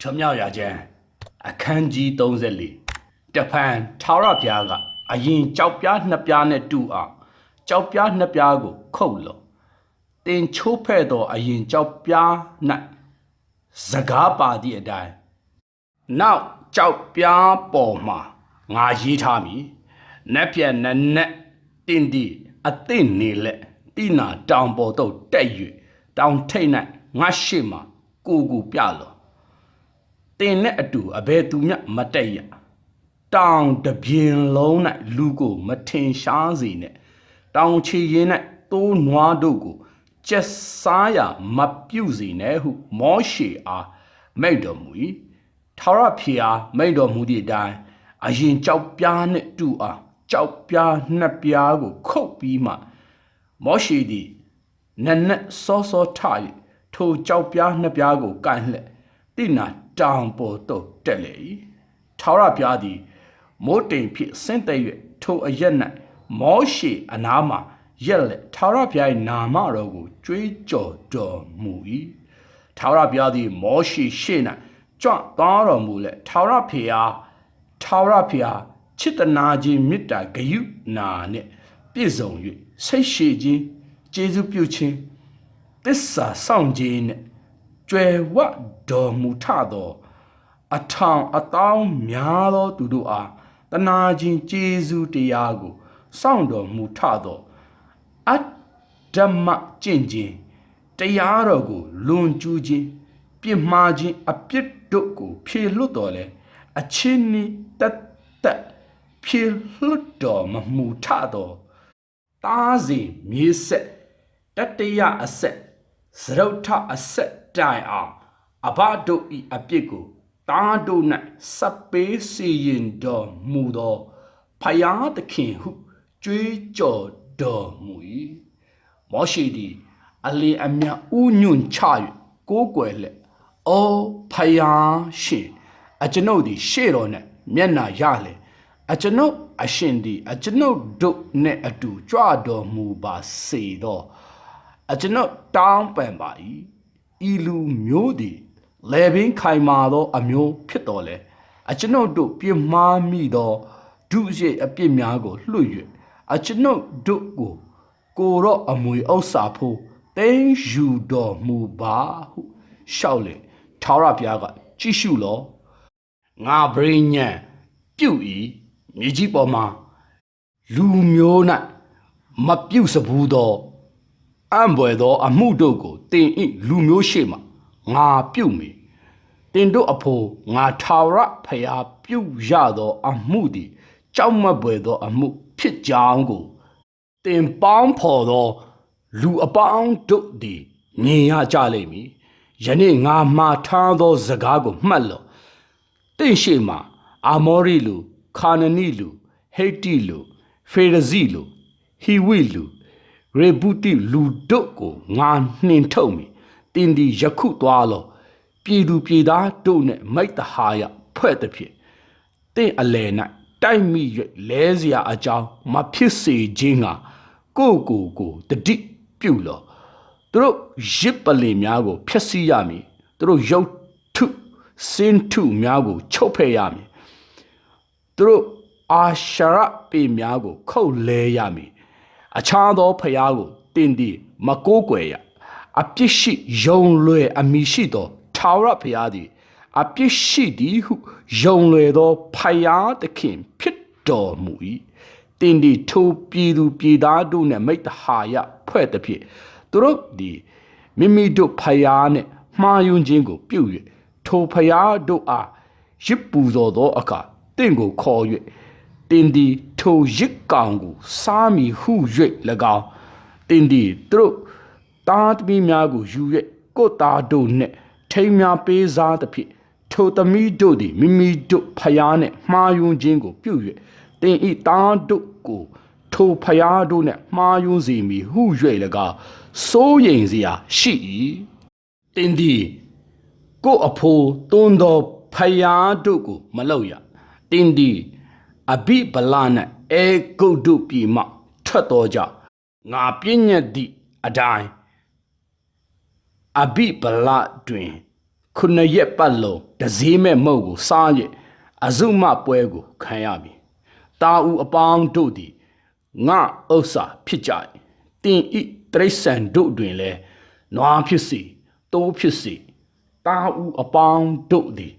ထွမြောက်ရခြင်းအခန်းကြီး34တဖန်ထာဝရဘုရားကအရင်ကြောက်ပြားနှစ်ပြားနဲ့တူအောင်ကြောက်ပြားနှစ်ပြားကိုခုတ်လို့တင်ချိုးဖဲ့သောအရင်ကြောက်ပြား၌စကားပါသည့်အတိုင်းနောက်ကြောက်ပြားပေါ်မှာငါရေးထားမည်နက်ပြန်နက်နက်တင်ဒီအသိနေလက်တိနာတောင်ပေါ်သို့တက်၍တောင်ထိပ်၌ငါရှိမှကိုကိုပြလော တင်နဲ့အတူအဘယ်သူမျှမတက်ရတောင်တပြင်းလုံး၌လူကိုမထင်ရှားစေနဲ့တောင်ချီရင်၌တိုးနွားတို့ကိုကျက်စားရမပြုတ်စေနဲ့ဟု မောရှေအားမိန့်တော်မူ၏ထာဝရဖျားမိန့်တော်မူသည့်အတိုင်းအရင်ကြောက်ပြားနှင့်တူအောင်ကြောက်ပြားနှစ်ပြားကို ခုတ်ပြီးမှမောရှေသည်နက်နက်စောစောထ၍ထိုကြောက်ပြားနှစ်ပြားကိုကန်လှဲ့တိနာ တောင်ပေါ်သို့တက်လေ၏ထာဝရဘုရားသည်မိုးတိမ်ဖြစ်ဆင့်သက်၍ထိုအရက်၌မောရှေအနားမှရက်လက်ထာဝရဘုရား၏နာမတော်ကိုကြွေးကြော်တော်မူ၏ထာဝရဘုရားသည်မောရှေရှေ့၌ကြွသွားတော်မူလက်ထာဝရဘုရားထာဝရဘုရားချစ်တနာခြင်းမေတ္တာဂယုနာနှင့်ပြည့်စုံ၍ဆိတ်ရှည်ခြင်းကျေးဇူးပြုခြင်းသစ္စာဆောင်ခြင်းနဲ့ ကြွယ်ဝတော်မူထသော အထောင်အတောင်းများသောသူတို့အားတနာခြင်းကျေးဇူးတရားကိုစောင့်တော်မူထသောအတ္ဓမ္မကျင့်ခြင်းတရားတော်ကိုလွန်ကျူးခြင်းပြစ်မှားခြင်းအပြစ်တို့ကိုဖြေလွတ်တော်လဲအချင်းနီတတ်တတ်ဖြေလွတ်တော်မမူထသောတားစီမြေဆက်တတရအဆက်သရုတ်ထအဆက် တိုင်အောင်အဘတို့ဤအပြစ်ကိုတားတို့၌စပ်ပေးစီရင်တော်မူသောဖယားသခင်ဟုကြွေးကြော်တော်မူ၏မောရှိသည်အလင်းအမြဥညွန့်ချ၍ကိုးကွယ်လက်အိုဖယားရှင်အကျွန်ုပ်သည်ရှေ့တော်၌မျက်နာရလေအကျွန်ုပ်အရှင်သည်အကျွန်ုပ်တို့နှင့်အတူကြွတော်မူပါစေသောအကျွန်ုပ်တောင်းပန်ပါ၏ ဤလူမျိုးသည်လေပင်ခိုင်မာသော အမျိုးဖြစ်တော်လေအကျွန်ုပ်တို့ပြင်းမှားမိသောဒုစရိုက်အပြစ်များကိုလွှတ်၍အကျွန်ုပ်တို့ကိုကိုရော့အမွေဥစ္စာဖို့တင်းယူတော်မူပါဟုရှောက်လေထာဝရဘုရားကကြည့်ရှုလောငါဗြိညံပြုတ်ဤမြေကြီးပေါ်မှာလူမျိုး၌မပြုတ်စဘူးသော အံ့ဘွယ်သော အမှုတို့ကိုတင်ဤလူမျိုးရှိမှငါပြုတ်မည်တင်တို့အဖို့ငါထာဝရဖျားပြုတ်ရသော အမှုသည်ကြောက်မက်ပွယ်သော အမှုဖြစ်ကြောင်းကိုတင်ပေါင်းဖော်သော လူအပေါင်းတို့သည်မြင်ရကြလိမ့်မည်ယနေ့ငါမှားထားသောစကားကိုမှတ်လော့တင့်ရှိမှာအာမောရိလူခါနနီလူဟိတ်တီလူဖေရဇီလူဟီဝိလူ ရေဘူတိလူတို့ကိုငါနှင်ထုတ်မိတင်းဒီယခုသွားလောပြည်သူပြည်သားတို့နဲ့မိတ်တဟာယဖွဲ့သည်ဖြင့်တင့်အလဲ၌တိုက်မိ၍လဲเสียအကြောင်းမဖြစ်စေခြင်းကကိုယ့်ကိုယ်ကိုတတိပြုလော သူတို့ရစ်ပလင်များကိုဖျက်ဆီးရမည်သူတို့ရုပ်ထုစင်ထုများကိုချုပ်ဖဲ့ရမည်သူတို့အာရှရပေများကိုခုတ်လဲရမည် အခြားသောဖျားကိုတင်းတီမကိုးကွယ်ရအပြစ်ရှိယုံလွယ်အမိရှိသောထာဝရဘုရားသည်အပြစ်ရှိသည်ဟုယုံလွယ်သောဖယားသခင်ဖြစ်တော်မူ၏တင်ဒီထိုပြည်သူပြည်သားတို့နှင့်မိတ္တဟာယဖွဲ့သည်ဖြင့်သူတို့သည်မိမိတို့ဖယားနှင့်မှားယွင်းခြင်းကိုပြု၍ထိုဖယားတို့အားရစ်ပူဇော်သောအခါတင့်ကိုခေါ်၍ တင်ဒီထိုရစ်ကောင်ကိုစားမည်ဟု၍၎င်းတင်ဒီသူတို့တားသမီးများကိုယူ၍ကိုယ်သားတို့နှင့်ထိမ်းများပေးစားသဖြင့်ထိုသမီးတို့သည်မိမိတို့ဖျားနှင့်မှားယွင်းခြင်းကိုပြု၍တင်ဤသားတို့ကိုထိုဖျားတို့နှင့်မှားယွင်းစေမည်ဟု၍၎င်းစိုးရိမ်စရာရှိ၏တင်သည်ကိုယ်အဖိုးတွန်းသောဖျားတို့ကိုမလောက်ရတင်သည် အဘိဗလာနှင့်အေဂုတ်တို့ပြည်မှထွက်တော်ကြောင့်ငါပြည့်ညတ်သည့်အတိုင်းအဘိဗလတွင်ခုနှစ်ရက်ပတ်လုံးတစည်းမဲ့မုတ်ကိုစားရအစုမပွဲကိုခံရပြီတာဦးအပေါင်းတို့သည်ငါဥစ္စာဖြစ်ကြ၏တင်ဤတရိษံတို့တွင်လည်းနွားဖြစ်စီတိုးဖြစ်စီတာဦးအပေါင်းတို့သည်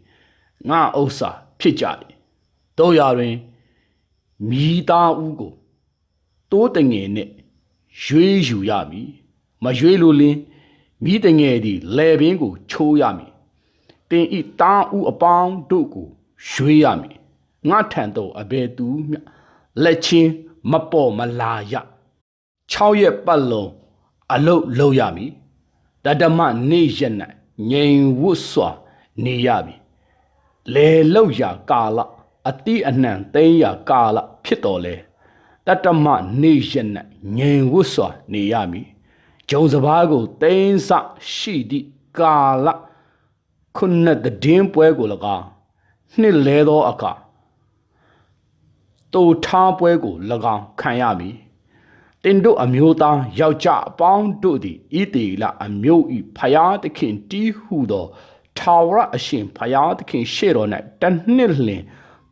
ငါဥစ္စာဖြစ်ကြ၏တို့ရတွင် မိသားဦးကိုတိုးတငယ်နှင့်ရွေးယူရမည်မရွေးလို့လင်းမိတငယ်သည်လေပင်ကိုချိုးရမည်တင်ဤတာဦးအပေါင်းတို့ကိုရွေးရမည်ငါထံသို့အဘယ်သူမျှလက်ချင်းမပေါ်မလာရ6ရက်ပတ်လုံးအလုတ်လုပ်ရမည်တတမနေ့ရက်၌ငြိမ်ဝတ်စွာနေရမည်လေလောက်ရာကာလ အတိအနှံသိမ်းရာကာလဖြစ်တော်လဲတတမနေ့ရက်၌ငြိမ်ဝတ်စွာနေရမည်ဂျုံစပားကိုသိမ်းဆရှိသည့်ကာလခုနှစ်တည်င်းပွဲကို၎င်းနှစ်လဲသောအခါတူထားပွဲကို၎င်းခံရမည်တင်တို့အမျိုးသားယောက်ျားအပေါင်းတို့သည်ဤတေလအမျိုးဤဖယားသခင်တီးဟုသောထာဝရအရှင်ဖယားသခင်ရှေ့တော်၌တနှစ်လျင်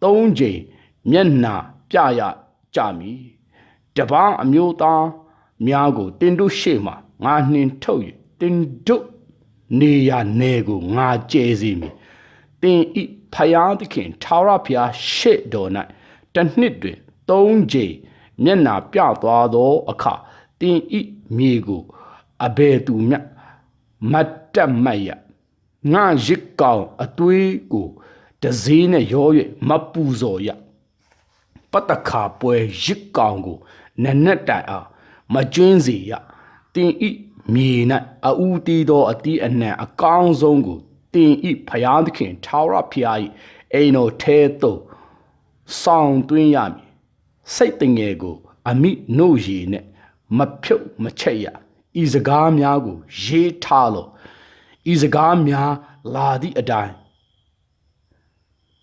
သုံးကြိမ်မျက်နှာပြရကြမည်တပားအမျိုးသားများကိုတင်တို့ရှေ့မှငါနှင်ထုတ်၍တင်တို့နေရနေကိုငါကျဲစီမည်တင်ဤဖယားသခင်ထာဝရဘုရားရှေ့တော်၌တနှစ်တွင်သုံးကြိမ်မျက်နာပြသွားသောအခါတင်ဤမြေကိုအဘယ်သူမျှမတ်တက်မတ်ရငါရစ်ကောင်အသွေးကို တစည်းနဲ့ရော၍မပူဇော်ရပတ္တခါပွဲရစ်ကောင်ကိုနက်နက်တိုင်အောင်မကျွင်းစေရတင်ဤမြေ၌အူတီသောအတီးအနှံအကောင်းဆုံးကိုတင်ဤဖျားသခင်ထာဝရဖျား၏အိမ်တော်ထဲသို့ဆောင်သွင်းရမည်စိတ်တငယ်ကို အမိနှုတ်ရည်နဲ့မဖြုတ်မချက်ရဤစကားများကို ရေးထားလောဤစကားများလာသည့်အတိုင်း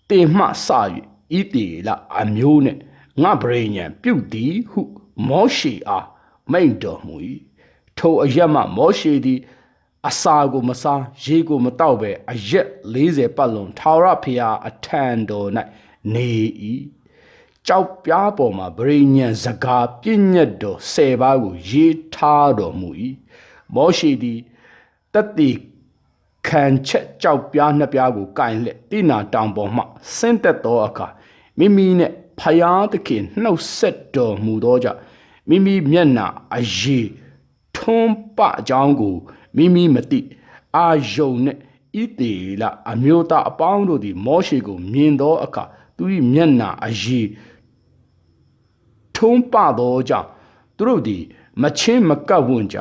တင်မှစ၍ဤတေလအမျိုးနဲ့ငါဗရိညံပြုတ်သည်ဟု မောရှေအားမိန့်တော်မူ၏ထိုအရက်မှမောရှေသည်အစာကိုမစားရေကိုမတောက်ပဲအရက်40ပတ်လုံးထာဝရဘုရားအထံတော်၌နေ၏ကြောက်ပြားပေါ်မှာဗရိညံစကားပြည့်ညတ်တော်၁၀ပါးကိုရေးထားတော်မူ၏မောရှေသည်တတိ ခံချက်ကြောက်ပြားနှစ်ပြားကိုကင်လက်တိနာတောင်ပေါ်မှဆင်းသက်သောအခါမိမိနဲ့ဖယားသခင်နှုတ်ဆက်တော်မူသောကြောင့်မိမိမျက်နှာအရေးထွန်းပအကြောင်းကိုမိမိမသိအာယုံနဲ့ဣတေလအမျိုးသားအပေါင်းတို့သည် မောရှေကို မြင်သောအခါသူ၏မျက်နှာအရေးထုံးပသောကြောင့်သူတို့သည် မချင်းမကပ်ဝန်းကြ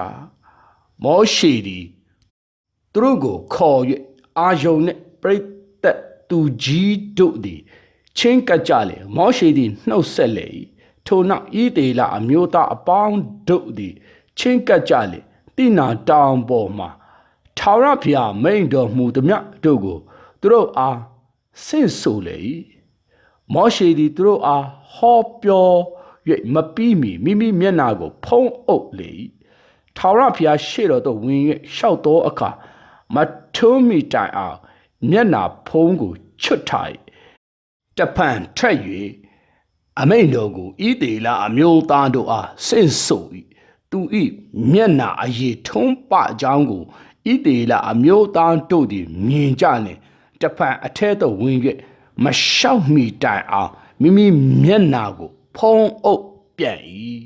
မောရှေသည် သူတို့ကိုခေါ်၍အာယုန်နှင့်ပြိတ္တသူကြီးတို့သည်ချင်းကပ်ကြလေမောရှေသည်နှုတ်ဆက်လေ၏ထိုနောက်ဤတေလအမျိုးသားအပေါင်းတို့သည်ချင်းကပ်ကြလေတိနာတောင်ပေါ်မှာထာဝရဘုရားမိန်တော်မူသည်မြတ်တို့ကိုသူတို့အားဆင့်ဆိုလေ၏မောရှေသည်သူတို့အားဟောပြော၍မပြီးမီမိမိမျက်နာကို ဖုံးအုပ်လေ၏ထာဝရဘုရားရှေ့တော်သို့ဝင်၍ရှောက်သောအခါ မထုံးမီတိုင်အောင်မျက်နာဖုံးကိုချွတ်ထား၏တဖန်ထက်၍အမိန်တော်ကိုဤတေလအမျိုးသားတို့အားဆင့်ဆို၏သူဤမျက်နာအရေးထုံးပကြောင်းကိုဤတေလအမျိုးသားတို့သည်မြင်ကြလင်တဖန်အထဲသို့ဝင်၍မလျှောက်မီတိုင်အောင်မိမိမျက်နာကိုဖုံးအုပ်ပြန်၏